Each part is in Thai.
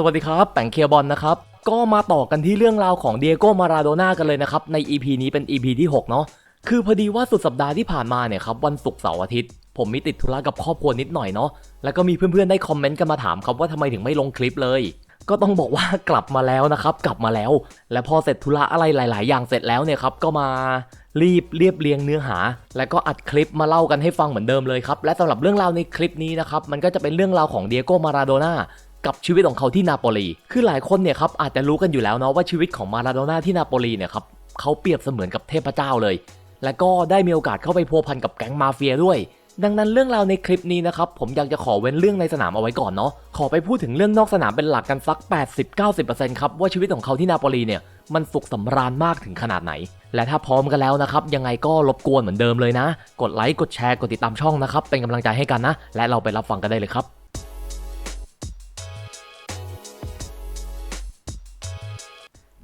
สวัสดีครับแปงเคียร์บอลนะครับ ก็มาต่อกันที่เรื่องราวของเดียโก้มาราโดน่ากันเลยนะครับ ใน EP นี้เป็น EP ที่ 6 เนาะคือพอดีว่าสุดสัปดาห์ที่ผ่านมาเนี่ยครับ วันศุกร์เสาร์อาทิตย์ ผมมีติดธุระกับครอบครัวนิดหน่อยเนาะแล้วก็มีเพื่อนๆได้คอมเมนต์กันมาถามครับว่าทำไมถึงไม่ลงคลิปเลย ก็ต้องบอกว่ากลับมาแล้วนะครับ กลับมาแล้ว และพอเสร็จธุระอะไรหลาย ๆ อย่างเสร็จแล้วเนี่ยครับก็มารีบเรียบเรียงเนื้อหา และก็อัดคลิปมาเล่ากันให้ฟังเหมือนเดิมเลยครับและสำหรับเรื่องราวในคลิปนี้นะครับมันก็จะเป็นเรื่องราวของเดียโก้มาราโดน่า กับชีวิตของเขาที่นาโปลี คือหลายคนเนี่ยครับอาจจะรู้กันอยู่แล้วเนาะว่าชีวิตของมาราโดน่าที่นาโปลีเนี่ยครับเขาเปรียบเสมือนกับเทพเจ้าเลย และก็ได้มีโอกาสเข้าไปพัวพันกับแก๊งมาเฟียด้วย ดังนั้นเรื่องราวในคลิปนี้นะครับผมอยากจะขอเว้นเรื่องในสนามเอาไว้ก่อนเนาะ ขอไปพูดถึงเรื่องนอกสนามเป็นหลักกันสัก 80-90%ครับว่าชีวิตของเขาที่นาโปลีเนี่ยมันสุขสำราญมากถึงขนาดไหน และถ้าพร้อมกันแล้วนะครับ ยังไงก็รบกวนเหมือนเดิมเลยนะ กดไลค์ กดแชร์ กดติดตามช่องนะครับ เป็นกำลังใจให้กันนะ และเราไปรับฟังกันได้เลยครับ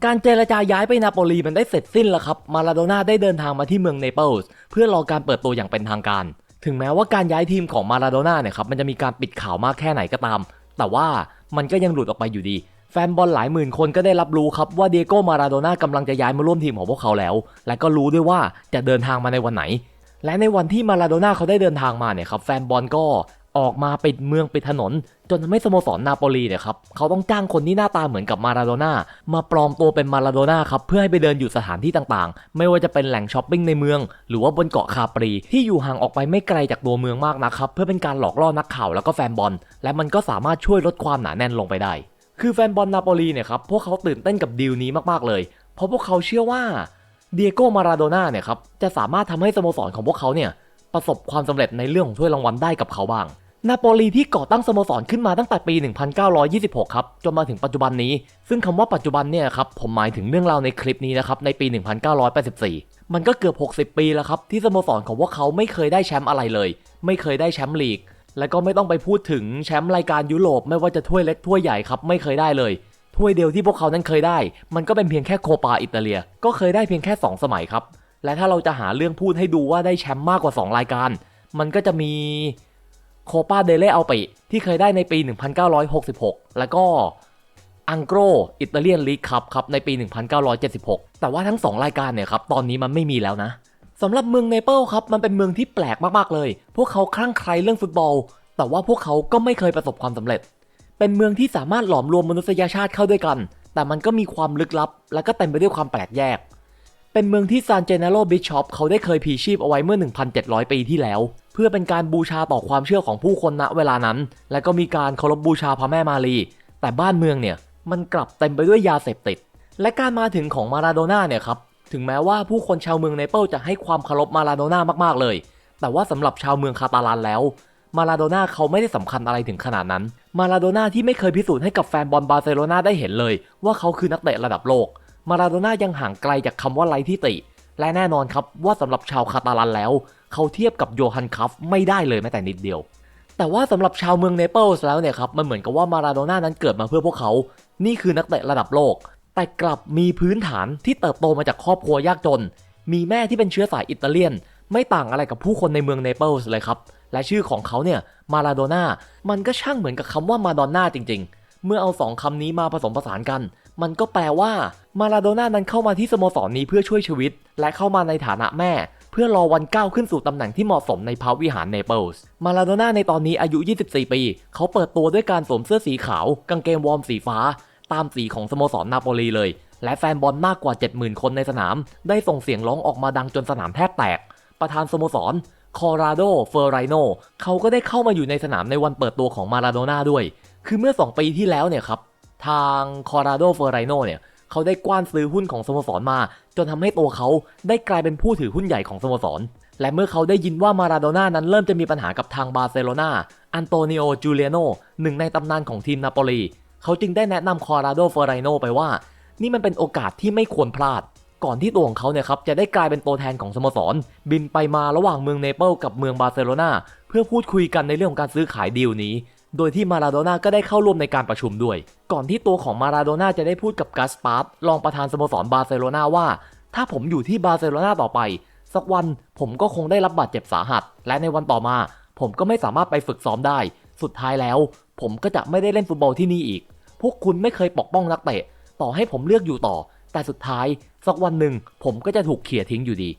การเจรจาย้ายไปนาโปลีมันได้เสร็จสิ้นแล้วครับ มาราโดน่าได้เดินทางมาที่เมืองเนเปิลส์เพื่อรอการเปิดตัวอย่างเป็นทางการ ถึงแม้ว่าการย้ายทีมของมาราโดน่าเนี่ยครับมันจะมีการปิดข่าวมากแค่ไหนก็ตาม แต่ว่ามันก็ยังหลุดออกไปอยู่ดี แฟนบอลหลายหมื่นคนก็ได้รับรู้ครับว่าเดโก้มาราโดน่ากำลังจะย้ายมาร่วมทีมของพวกเขาแล้ว และก็รู้ด้วยว่าจะเดินทางมาในวันไหน และในวันที่มาราโดน่าเขาได้เดินทางมาเนี่ยครับแฟนบอลก็ ออกมาปิดเมืองปิดถนน จนทำให้สโมสรนาโปลีเนี่ยครับเขาต้องจ้างคนที่หน้าตาเหมือนกับมาราโดน่ามาปลอมตัวเป็นมาราโดน่าครับเพื่อให้ไปเดินอยู่สถานที่ต่างๆ ไม่ว่าจะเป็นแหล่งช้อปปิ้งในเมือง หรือว่าบนเกาะคาปรี ที่อยู่ห่างออกไปไม่ไกลจากตัวเมืองมากนะครับเพื่อเป็นการหลอกล่อนักข่าวแล้วก็แฟนบอล และมันก็สามารถช่วยลดความหนาแน่นลงไปได้ คือแฟนบอลนาโปลีเนี่ยครับพวกเขาตื่นเต้นกับดีลนี้มากๆเลย เพราะพวกเขาเชื่อว่าเดียโก้มาราโดน่าเนี่ยครับจะสามารถทำให้สโมสรของพวกเขาเนี่ยประสบความสำเร็จในเรื่องของถ้วยรางวัลได้กับเขาบ้าง นาโปลีที่ก่อตั้งสโมสรขึ้นมาตั้งแต่ปี 1926 ครับจนมาถึงปัจจุบันนี้ ซึ่งคำว่าปัจจุบันเนี่ยครับผมหมายถึงเรื่องราวในคลิปนี้นะครับในปี 1984 มันก็เกือบ 60 ปีแล้วครับที่สโมสรของพวกเขาไม่เคยได้แชมป์อะไรเลย ไม่เคยได้แชมป์ลีก และก็ไม่ต้องไปพูดถึงแชมป์รายการยุโรปไม่ว่าจะถ้วยเล็กถ้วยใหญ่ครับไม่เคยได้เลยถ้วยเดียวที่พวกเขานั้นเคยได้ มันก็เป็นเพียงแค่โคปาอิตาเลีย ก็เคยได้เพียงแค่ 2 สมัยครับ และถ้าเราจะหาเรื่องพูดให้ดูว่าได้แชมป์มากกว่า 2 รายการ มันก็จะมี โคปาเดเล่อัลปิที่เคยได้ในปี 1966 แล้วก็อังโกรอิตาเลียนลีกคัพครับในปี 1976 แต่ว่าทั้ง 2 รายการเนี่ยครับตอนนี้มันไม่มีแล้วนะสำหรับเมืองเนเปิลครับมันเป็นเมืองที่แปลกมากๆเลย พวกเขาคลั่งไคล้เรื่องฟุตบอล แต่ว่าพวกเขาก็ไม่เคยประสบความสำเร็จ เป็นเมืองที่สามารถหลอมรวมมนุษยชาติเข้าด้วยกัน แต่มันก็มีความลึกลับ และก็เต็มไปด้วยความแปลกแยก เป็นเมืองที่ซานเจเนโรบิชอปเขาได้เคยพีชีพเอาไว้เมื่อ 1,700 ปีที่แล้ว เพื่อเป็นการบูชาต่อความเชื่อของผู้คนณเวลานั้น และก็มีการเคารพบูชาพระแม่มารี แต่บ้านเมืองเนี่ยมันกลับเต็มไปด้วยยาเสพติด และการมาถึงของมาราโดน่าเนี่ยครับถึงแม้ว่าผู้คนชาวเมืองเนเปิลจะให้ความเคารพมาราโดน่ามากๆเลย แต่ว่าสำหรับชาวเมืองคาตาลันแล้ว มาราโดน่าเขาไม่ได้สำคัญอะไรถึงขนาดนั้น มาราโดน่าที่ไม่เคยพิสูจน์ให้กับแฟนบอลบาร์เซโลนาได้เห็นเลย ว่าเขาคือนักเตะระดับโลก มาราโดน่ายังห่างไกลจากคำว่าไร้ที่ติ และแน่นอนครับว่าสำหรับชาวคาตาลันแล้ว เขาเทียบกับโยฮันคัฟไม่ได้เลยแม้แต่นิดเดียว แต่ว่าสำหรับชาวเมืองเนเปิลส์แล้วเนี่ยครับมันเหมือนกับว่ามาราโดน่านั้นเกิดมาเพื่อพวกเขา นี่คือนักเตะระดับโลก แต่กลับมีพื้นฐานที่เติบโตมาจากครอบครัวยากจน มีแม่ที่เป็นเชื้อสายอิตาเลียน ไม่ต่างอะไรกับผู้คนในเมืองเนเปิลส์เลยครับและชื่อของเขาเนี่ยมาราโดน่ามันก็ช่างเหมือนกับคำว่ามาดอนน่าจริง ๆ เมื่อเอาสองคำนี้มาผสมผสานกัน มันก็แปลว่ามาราโดน่านั้นเข้ามาที่สโมสรนี้เพื่อช่วยชีวิต และเข้ามาในฐานะแม่ เพื่อรอวันก้าวขึ้นสู่ตำแหน่งที่เหมาะสมในพระวิหารเนเปิลส์ มาราโดน่าในตอนนี้อายุ 24 ปี เขาเปิดตัวด้วยการสวมเสื้อสีขาว กางเกงวอร์มสีฟ้า ตามสีของสโมสรนาโปลีเลย และแฟนบอลมากกว่า 70,000 คนในสนาม ได้ส่งเสียงร้องออกมาดังจนสนามแทบแตก ประธานสโมสรคอราโด เฟอร์ไรโนเขาก็ได้เข้ามาอยู่ในสนามในวันเปิดตัวของมาราโดน่าด้วย คือเมื่อ 2 ปีที่แล้วเนี่ยครับ ทางคอราโด เฟอร์ไรโนเนี่ย เขาได้กว้านซื้อหุ้นของสโมสรมา จนทำให้ตัวเขาได้กลายเป็นผู้ถือหุ้นใหญ่ของสโมสร และเมื่อเขาได้ยินว่ามาราโดน่านั้นเริ่มจะมีปัญหากับทางบาร์เซโลนาอันโตนิโอ จูเลียโนหนึ่งในตำนานของทีมนาโปลีเขาจึงได้แนะนำคอราโดเฟอร์ไรโนไปว่า นี่มันเป็นโอกาสที่ไม่ควรพลาด ก่อนที่ตัวของเขาเนี่ยครับจะได้กลายเป็นตัวแทนของสโมสร บินไปมาระหว่างเมืองเนเปิลกับเมืองบาร์เซโลนาเพื่อพูดคุยกันในเรื่องของการซื้อขายดีลนี้ โดยที่มาราโดน่าก็ได้เข้าร่วมในการประชุมด้วย ก่อนที่ตัวของมาราโดน่าจะได้พูดกับกัสปาร์รองประธานสโมสรบาร์เซโลนาว่า ถ้าผมอยู่ที่บาร์เซโลนาต่อไป สักวันผมก็คงได้รับบาดเจ็บสาหัส และในวันต่อมา ผมก็ไม่สามารถไปฝึกซ้อมได้ สุดท้ายแล้ว ผมก็จะไม่ได้เล่นฟุตบอลที่นี่อีก พวกคุณไม่เคยปกป้องนักเตะ ต่อให้ผมเลือกอยู่ต่อ แต่สุดท้าย สักวันหนึ่งผมก็จะถูกเขี่ยทิ้งอยู่ดี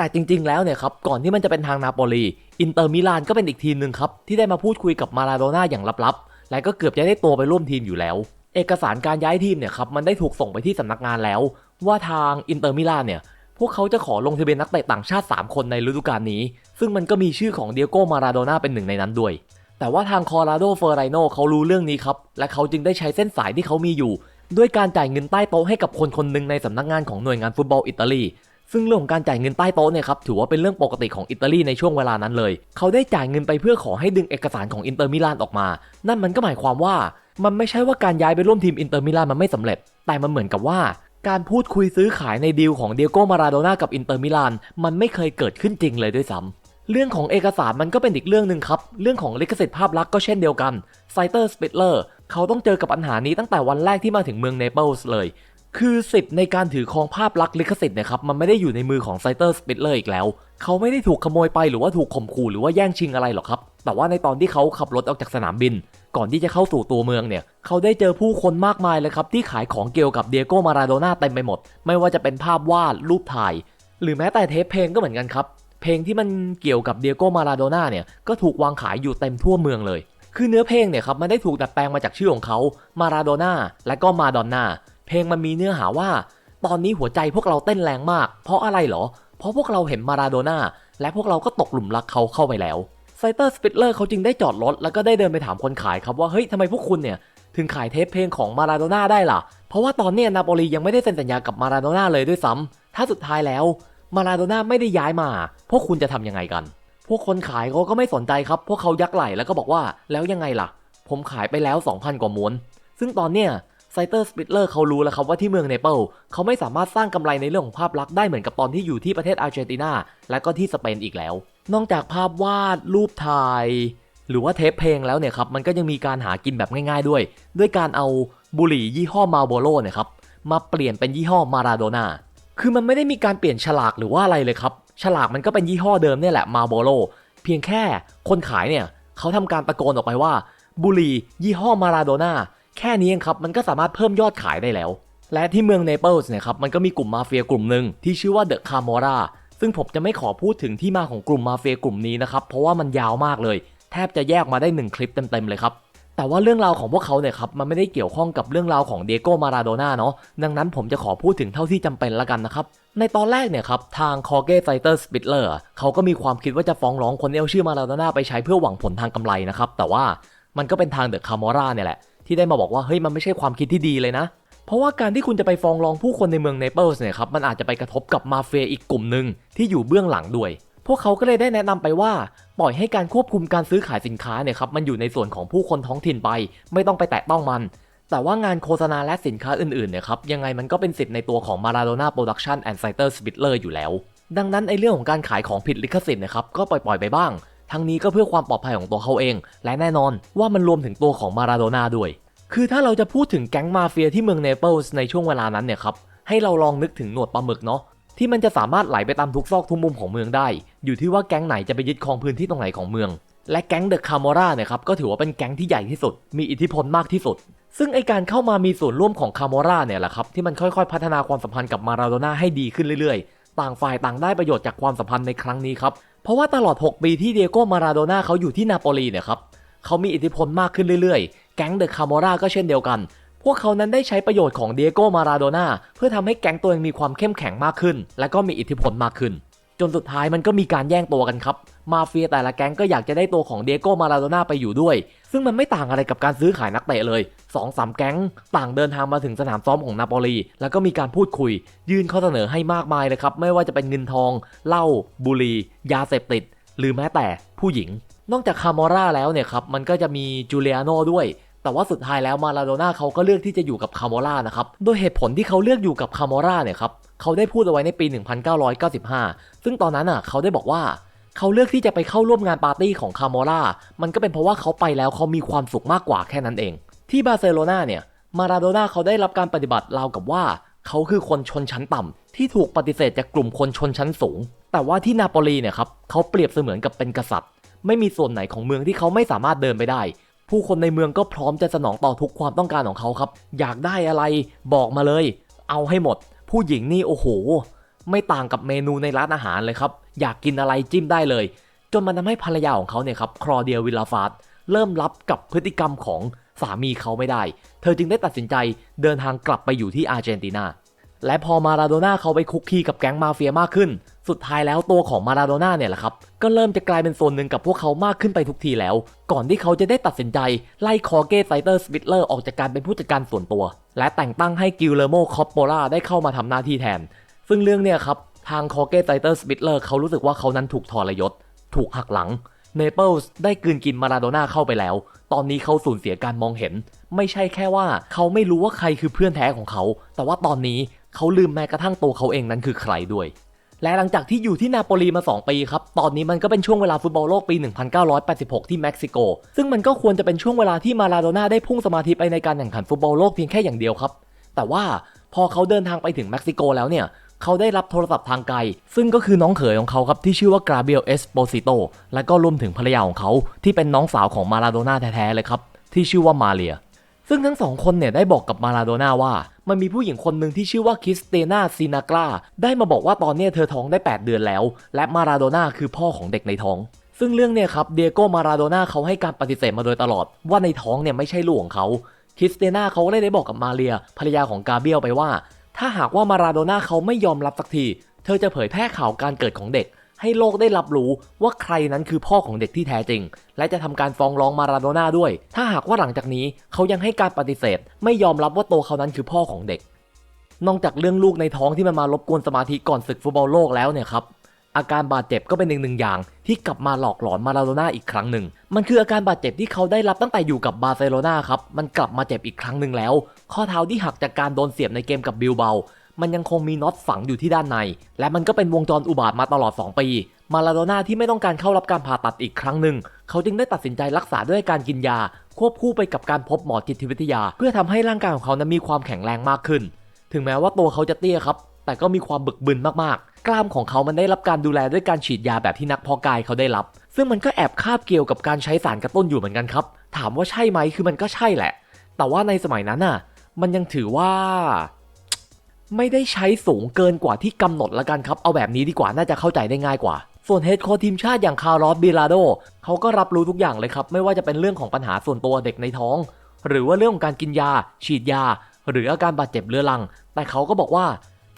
แต่จริง ๆ แล้วเนี่ยครับก่อนที่มันจะเป็นทางนาโปลีอินเตอร์มิลานก็เป็นอีกทีมหนึ่งครับที่ได้มาพูดคุยกับมาราโดน่าอย่างลับๆ และก็เกือบจะได้ตัวไปร่วมทีมอยู่แล้ว เอกสารการย้ายทีมเนี่ยครับมันได้ถูกส่งไปที่สำนักงานแล้ว ว่าทางอินเตอร์มิลานเนี่ยพวกเขาจะขอลงทะเบียนนักเตะต่างชาติ 3 คนในฤดูกาลนี้ ซึ่งมันก็มีชื่อของเดียโก้มาราโดน่าเป็นหนึ่งในนั้นด้วย แต่ว่าทางคอราโดเฟอร์ไรโนเขารู้เรื่องนี้ครับ และเขาจึงได้ใช้เส้นสายที่เขามีอยู่ ด้วยการจ่ายเงินใต้โต๊ะให้กับคนคนหนึ่งในสำนักงานของหน่วยงานฟุตบอลอิตาลี ซึ่งเรื่องของการจ่ายเงินใต้โต๊ะเนี่ยครับถือว่าเป็นเรื่องปกติของอิตาลีในช่วงเวลานั้นเลย เขาได้จ่ายเงินไปเพื่อขอให้ดึงเอกสารของอินเตอร์มิลานออกมา นั่นมันก็หมายความว่า มันไม่ใช่ว่าการย้ายไปร่วมทีมอินเตอร์มิลานมันไม่สำเร็จ แต่มันเหมือนกับว่าการพูดคุยซื้อขายในดีลของเดียโก้มาราโดน่ากับอินเตอร์มิลานมันไม่เคยเกิดขึ้นจริงเลยด้วยซ้ำเรื่องของเอกสารมันก็เป็นอีกเรื่องหนึ่งครับ เรื่องของลิขสิทธิ์ภาพลักษณ์ก็เช่นเดียวกันไซเตอร์สปิตเลอร์เขาต้องเจอกับปัญหานี้ตั้งแต่วันแรกที่มาถึงเมืองเนเปิลส์เลย คือสิทธิ์ในการถือครองภาพลักษณ์ลิขสิทธิ์นะครับมันไม่ได้อยู่ในมือของไซเตอร์สปิตเลอร์อีกแล้ว เขาไม่ได้ถูกขโมยไปหรือว่าถูกข่มขู่หรือว่าแย่งชิงอะไรหรอกครับ แต่ว่าในตอนที่เขาขับรถออกจากสนามบิน ก่อนที่จะเข้าสู่ตัวเมืองเนี่ย เขาได้เจอผู้คนมากมายเลยครับที่ขายของเกี่ยวกับเดียโก้มาราโดน่าเต็มไปหมด ไม่ว่าจะเป็นภาพวาดรูปถ่าย หรือแม้แต่เทปเพลงก็เหมือนกันครับเพลงที่มันเกี่ยวกับเดียโก้มาราโดน่าเนี่ยก็ถูกวางขายอยู่เต็มทั่วเมืองเลย คือเนื้อเพลงเนี่ยครับมันได้ถูกดัดแปลงมาจากชื่อของเขามาราโดน่าและก็มาดอนน่า เพลงมันมีเนื้อหาว่า ตอนนี้หัวใจพวกเราเต้นแรงมาก เพราะอะไรเหรอ เพราะพวกเราเห็นมาราโดน่าและพวกเราก็ตกหลุมรักเขาเข้าไปแล้วไซเตอร์สปิตเลอร์เขาจึงได้จอดรถแล้วก็ได้เดินไปถามคนขายครับว่าเฮ้ยทำไมพวกคุณเนี่ยถึงขายเทปเพลงของมาราโดน่าได้ล่ะ เพราะว่าตอนเนี้ยนาโปลียังไม่ได้เซ็นสัญญากับมาราโดน่าเลยด้วยซ้ำถ้าสุดท้ายแล้วมาราโดน่าไม่ได้ย้ายมา พวกคุณจะทำยังไงกัน พวกคนขายเขาก็ไม่สนใจครับ พวกเขายักไหล่แล้วก็บอกว่าแล้วยังไงล่ะ ผมขายไปแล้ว 2,000 กว่าม้วน ซึ่งตอนเนี้ย ไซเตอร์สปิตเลอร์เขารู้แล้วครับว่าที่เมืองเนเปิลเขาไม่สามารถสร้างกำไรในเรื่องของภาพลักษณ์ได้เหมือนกับตอนที่อยู่ที่ประเทศอาร์เจนตินา และก็ที่สเปนอีกแล้ว นอกจากภาพวาดรูปถ่าย หรือว่าเทปเพลงแล้วเนี่ยครับมันก็ยังมีการหากินแบบง่ายๆด้วย ด้วยการเอาบุหรี่ยี่ห้อมาโบโลเนี่ยครับมาเปลี่ยนเป็นยี่ห้อมาราโดน่าคือมันไม่ได้มีการเปลี่ยนฉลากหรือว่าอะไรเลยครับ ฉลากมันก็เป็นยี่ห้อเดิมเนี่ยแหละมาโบโลเพียงแค่คนขายเนี่ยเขาทำการตะโกนออกไปว่าบุหรี่ยี่ห้อมาราโดน่า แค่นี้เองครับมันก็สามารถเพิ่มยอดขายได้แล้ว และที่เมืองเนเปิลส์เนี่ยครับมันก็มีกลุ่มมาเฟียกลุ่มหนึ่งที่ชื่อว่าเดอะคาร์มอราซึ่งผมจะไม่ขอพูดถึงที่มาของกลุ่มมาเฟียกลุ่มนี้นะครับเพราะว่ามันยาวมากเลย แทบจะแยกมาได้หนึ่งคลิปเต็มๆเลยครับแต่ว่าเรื่องราวของพวกเขาเนี่ยครับมันไม่ได้เกี่ยวข้องกับเรื่องราวของเดโก้มาราโดน่าเนาะดังนั้นผมจะขอพูดถึงเท่าที่จำเป็นละกันนะครับ ในตอนแรกเนี่ยครับทางคอเก e ไซเตอร์สปิตเลอร์เขาก็มีความคิดว่าจะฟ้องร้องคนเอาชื่อมาราโดน่าไปใช้เพื่อหวังผลทางกำไรนะครับ แต่ว่ามันก็เป็นทางเดอะคาร์มอราเนี่ยแหละ ที่ได้มาบอกว่าเฮ้ยมันไม่ใช่ความคิดที่ดีเลยนะ เพราะว่าการที่คุณจะไปฟ้องร้องผู้คนในเมืองเนเปิลส์เนี่ยครับมันอาจจะไปกระทบกับมาเฟียอีกกลุ่มหนึ่งที่อยู่เบื้องหลังด้วยพวกเขาก็เลยได้แนะนำไปว่าปล่อยให้การควบคุมการซื้อขายสินค้าเนี่ยครับมันอยู่ในส่วนของผู้คนท้องถิ่นไป ไม่ต้องไปแตะต้องมัน แต่ว่างานโฆษณาและสินค้าอื่นๆเนี่ยครับยังไงมันก็เป็นสิทธิ์ในตัวของ Maradona Production and Citer Spittler อยู่แล้ว ดังนั้นไอเรื่องของการขายของผิดลิขสิทธิ์นะครับก็ปล่อยๆไปบ้าง ทั้งนี้ก็เพื่อความปลอดภัยของตัวเขาเอง และแน่นอนว่ามันรวมถึงตัวของมาราโดน่าด้วย คือถ้าเราจะพูดถึงแก๊งมาเฟียที่เมืองเนเปิลส์ในช่วงเวลานั้นเนี่ยครับให้เราลองนึกถึงหนวดปลาหมึกเนาะที่มันจะสามารถไหลไปตามทุกซอกทุกมุมของเมืองได้ อยู่ที่ว่าแก๊งไหนจะไปยึดครองพื้นที่ตรงไหนของเมือง และแก๊งเดอะคาร์มอราเนี่ยครับก็ถือว่าเป็นแก๊งที่ใหญ่ที่สุด มีอิทธิพลมากที่สุด ซึ่งไอการเข้ามามีส่วนร่วมของคาร์มอราเนี่ยแหละครับที่มันค่อยๆ พัฒนาความสัมพันธ์กับมาราโดน่าให้ดีขึ้นเรื่อยๆ ต่างฝ่ายต่างได้ประโยชน์จากความสัมพันธ์ในครั้งนี้ครับ เพราะว่าตลอด 6 ปีที่เดียโก้มาราโดน่าเขาอยู่ที่นาโปลีเนี่ยครับเขามีอิทธิพลมากขึ้นเรื่อยๆ แก๊งเดอะคาร์มราก็เช่นเดียวกัน พวกเขานั้นได้ใช้ประโยชน์ของเดียโก้มาราโดน่าเพื่อทำให้แก๊งตัวเองมีความเข้มแข็งมากขึ้น และก็มีอิทธิพลมากขึ้น จนสุดท้ายมันก็มีการแย่งตัวกันครับ มาเฟียแต่ละแก๊งก็อยากจะได้ตัวของเดโก้มาราโดน่าไปอยู่ด้วย ซึ่งมันไม่ต่างอะไรกับการซื้อขายนักเตะเลย2อสามแก๊ง ต่างเดินทางมาถึงสนามซ้อมของนาโปลี แล้วก็มีการพูดคุย ยื่นข้อเสนอให้มากมายเลยครับ ไม่ว่าจะเป็นเงินทอง เหล้า บุหรี่ ยาเสพติด หรือแม้แต่ผู้หญิง นอกจากคาร์มอร่าแล้วเนี่ยครับ มันก็จะมีจูเลียโนด้วยแต่ว่าสุดท้ายแล้วมาราโดน่าเขาก็เลือกที่จะอยู่กับคาร์มอร่านะครับ โดยเหตุผลที่เขาเลือกอยู่กับคาร์มอร่าเนี่ยครับ เขาได้พูดเอาไว้ในปี 1995 ซึ่งตอนนั้นอะเขาได้บอกว่าเขาเลือกที่จะไปเข้าร่วมงานปาร์ตี้ของคาร์มอร่า มันก็เป็นเพราะว่าเขาไปแล้วเขามีความสุขมากกว่าแค่นั้นเอง ที่บาร์เซโลนาเนี่ย มาราโดน่าเขาได้รับการปฏิบัติราวกับว่า เขาคือคนชนชั้นต่ำที่ถูกปฏิเสธจากกลุ่มคนชนชั้นสูง แต่ว่าที่นาโปลีเนี่ยครับเขาเปรียบเสมือนกับเป็นกษัตริย์ ไม่มีส่วนไหนของเมืองที่เขาไม่สามารถเดินไปได้ ผู้คนในเมืองก็พร้อมจะสนองต่อทุกความต้องการของเขาครับ อยากได้อะไรบอกมาเลย เอาให้หมด ผู้หญิงนี่โอ้โห ไม่ต่างกับเมนูในร้านอาหารเลยครับ อยากกินอะไรจิ้มได้เลย จนมันทำให้ภรรยาของเขาเนี่ยครับครอเดียวิลลาฟาสเริ่มรับกับพฤติกรรมของสามีเขาไม่ได้ เธอจึงได้ตัดสินใจเดินทางกลับไปอยู่ที่อาร์เจนตินา และพอมาราโดน่าเขาไปคุกคีกับแก๊งมาเฟียมากขึ้น สุดท้ายแล้วตัวของมาราโดน่าเนี่ยแหละครับ ก็เริ่มจะกลายเป็นโซนหนึ่งกับพวกเขามากขึ้นไปทุกทีแล้ว ก่อนที่เขาจะได้ตัดสินใจ ไล่คอเกไซเตอร์สปิตเลอร์ออกจากการเป็นผู้จัดการส่วนตัว และแต่งตั้งให้กิลเลโมคอปโปล่าได้เข้ามาทำหน้าที่แทน ซึ่งเรื่องเนี่ยครับ ทางคอเกไซเตอร์สปิตเลอร์เขารู้สึกว่าเขานั้นถูกทรยศ ถูกหักหลัง เนเปิลส์ได้กืนกินมาราโดน่าเข้าไปแล้ว ตอนนี้เขาสูญเสียการมองเห็น ไม่ใช่แค่ว่าเขาไม่รู้ว่าใครคือเพื่อนแท้ของเขา แต่ว่าตอนนี้เขาลืมแม้กระทั่งตัวเขาเองนั้นคือใครด้วย และหลังจากที่อยู่ที่นาโปลีมา 2 ปีครับ ตอนนี้มันก็เป็นช่วงเวลาฟุตบอลโลกปี 1986 ที่เม็กซิโก ซึ่งมันก็ควรจะเป็นช่วงเวลาที่มาราโดน่าได้พุ่งสมาธิไปในการแข่งขันฟุตบอลโลกเพียงแค่อย่างเดียวครับ แต่ว่าพอเขาเดินทางไปถึงเม็กซิโกแล้วเนี่ยเขาได้รับโทรศัพท์ทางไกล ซึ่งก็คือน้องเขยของเขาครับ ที่ชื่อว่ากราเบียลเอสโปซิโตและก็รวมถึงภรรยาของเขาที่เป็นน้องสาวของมาราโดน่าแท้ๆเลยครับที่ชื่อว่ามาเลีย ซึ่งทั้งสองคนเนี่ยได้บอกกับมาราโดน่าว่า มันมีผู้หญิงคนหนึ่งที่ชื่อว่าคริสเตนาซินากราได้มาบอกว่าตอนนี้เธอท้องได้ 8 เดือนแล้ว และมาราโดน่าคือพ่อของเด็กในท้อง ซึ่งเรื่องเนี่ยครับเดียโกมาราโดน่าเขาให้การปฏิเสธมาโดยตลอด ว่าในท้องเนี่ยไม่ใช่ลูกของเขาคริสเตนาเขาก็ได้บอกกับมาเลียภรรยาของกาเบียลไปว่า ถ้าหากว่ามาราโดน่าเขาไม่ยอมรับสักที เธอจะเผยแพร่ข่าวการเกิดของเด็ก ให้โลกได้รับรู้ว่าใครนั้นคือพ่อของเด็กที่แท้จริง และจะทำการฟ้องร้องมาราโดน่าด้วย ถ้าหากว่าหลังจากนี้เขายังให้การปฏิเสธ ไม่ยอมรับว่าตัวเขานั้นคือพ่อของเด็ก นอกจากเรื่องลูกในท้องที่มันมารบกวนสมาธิก่อนศึกฟุตบอลโลกแล้วเนี่ยครับอาการบาดเจ็บก็เป็นหนึ่งหนึ่งอย่าง ที่กลับมาหลอกหลอนมาราโดน่าอีกครั้งหนึ่ง มันคืออาการบาดเจ็บที่เขาได้รับตั้งแต่อยู่กับบาร์เซโลนาครับ มันกลับมาเจ็บอีกครั้งหนึ่งแล้ว ข้อเท้าที่หักจากการโดนเสียบในเกมกับบิลเบา มันยังคงมีน็อตฝังอยู่ที่ด้านใน และมันก็เป็นวงจรอุบาทมาตลอด 2 ปี มาราโดน่าที่ไม่ต้องการเข้ารับการผ่าตัดอีกครั้งหนึ่ง เขาจึงได้ตัดสินใจรักษาด้วยการกินยา ควบคู่ไปกับการพบหมอจิตวิทยา เพื่อทำให้ร่างกายของเขานั้นมีความแข็งแรงมากขึ้น ถึงแม้ว่าตัวเขาจะเตี้ยครับ แต่ก็มีความบึกบึนมากๆ กล้ามของเขามันได้รับการดูแลด้วยการฉีดยาแบบที่นักพาะกายเขาได้รับ ซึ่งมันก็แอบคาบเกี่ยวกับการใช้สารกระตุ้นอยู่เหมือนกันครับ ถามว่าใช่ไหมคือมันก็ใช่แหละ แต่ว่าในสมัยนั้นน่ะ มันยังถือว่า ไม่ได้ใช้สูงเกินกว่าที่กำหนดละกันครับ เอาแบบนี้ดีกว่าน่าจะเข้าใจได้ง่ายกว่า ส่วนเฮดโค้ชทีมชาติอย่างคาร์ลอสบิลาโดเขาก็รับรู้ทุกอย่างเลยครับ ไม่ว่าจะเป็นเรื่องของปัญหาส่วนตัวเด็กในท้อง หรือว่าเรื่องของการกินยา ฉีดยา หรืออาการบาดเจ็บเรื้อรัง แต่เขาก็บอกว่า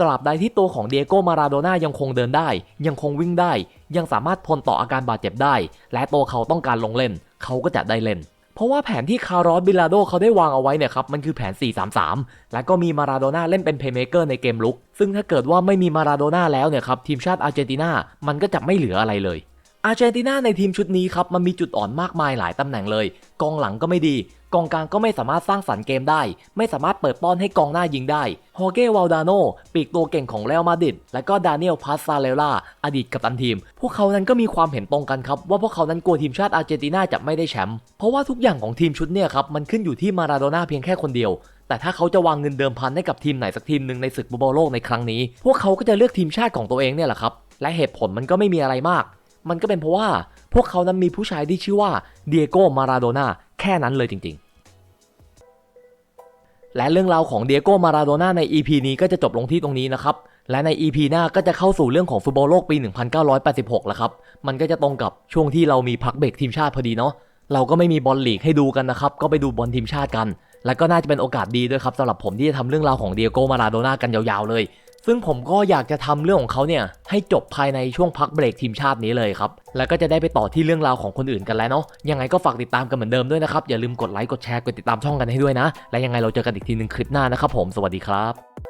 ตราบใดที่ตัวของเดียโกมาราโดน่ายังคงเดินได้ ยังคงวิ่งได้ ยังสามารถทนต่ออาการบาดเจ็บได้ และตัวเขาต้องการลงเล่น เขาก็จะได้เล่น เพราะว่าแผนที่คาร์ลอสบิลาโดเขาได้วางเอาไว้เนี่ยครับมันคือแผน 4-3-3 และก็มีมาราโดน่าเล่นเป็นเพย์เมเกอร์ในเกมลุก ซึ่งถ้าเกิดว่าไม่มีมาราโดน่าแล้วเนี่ยครับทีมชาติอาร์เจนตินามันก็จะไม่เหลืออะไรเลย อาร์เจนตินาในทีมชุดนี้ครับมันมีจุดอ่อนมากมายหลายตำแหน่งเลย กองหลังก็ไม่ดี กองกลางก็ไม่สามารถสร้างสรรค์เกมได้ ไม่สามารถเปิดป้อนให้กองหน้ายิงได้ฮอเก้วาลดาโนปีกตัวเก่งของเรอัลมาดริดและก็ดานิเอลพาสซาเลล่าอดีตกัปตันทีม พวกเขานั้นก็มีความเห็นตรงกันครับ ว่าพวกเขานั้นกลัวทีมชาติอาร์เจนตินาจะไม่ได้แชมป์เพราะว่าทุกอย่างของทีมชุดเนี่ยครับมันขึ้นอยู่ที่มาราโดน่าเพียงแค่คนเดียวแต่ถ้าเขาจะวางเงินเดิมพันให้กับทีมไหนสักทีมหนึ่งในศึกฟุตบอลโลกในครั้งนี้ พวกเขาก็จะเลือกทีมชาติของตัวเองเนี่ยแหละครับและเหตุผลมันก็ไม่มีอะไรมาก มันก็เป็นเพราะว่าพวกเขานั้นมีผู้ชายที่ชื่อว่าเดียโกมาราโดน่าแค่นั้นเลยจริง ๆ และเรื่องราวของเดียโกมาราโดน่าใน EP นี้ก็จะจบลงที่ตรงนี้นะครับ และใน EP หน้าก็จะเข้าสู่เรื่องของฟุตบอลโลกปี 1986 แล้วครับ มันก็จะตรงกับช่วงที่เรามีพักเบรกทีมชาติพอดีเนาะ เราก็ไม่มีบอลลีกให้ดูกันนะครับ ก็ไปดูบอลทีมชาติกัน และก็น่าจะเป็นโอกาสดีด้วยครับสำหรับผมที่จะทำเรื่องราวของเดียโกมาราโดน่ากันยาวๆเลย ซึ่งผมก็อยากจะทำเรื่องของเขาเนี่ยให้จบภายในช่วงพักเบรกทีมชาตินี้เลยครับ แล้วก็จะได้ไปต่อที่เรื่องราวของคนอื่นกันแล้วเนาะ ยังไงก็ฝากติดตามกันเหมือนเดิมด้วยนะครับ อย่าลืมกดไลค์ กดแชร์ กดติดตามช่องกันให้ด้วยนะ และยังไงเราเจอกันอีกทีหนึ่งคลิปหน้านะครับผม สวัสดีครับ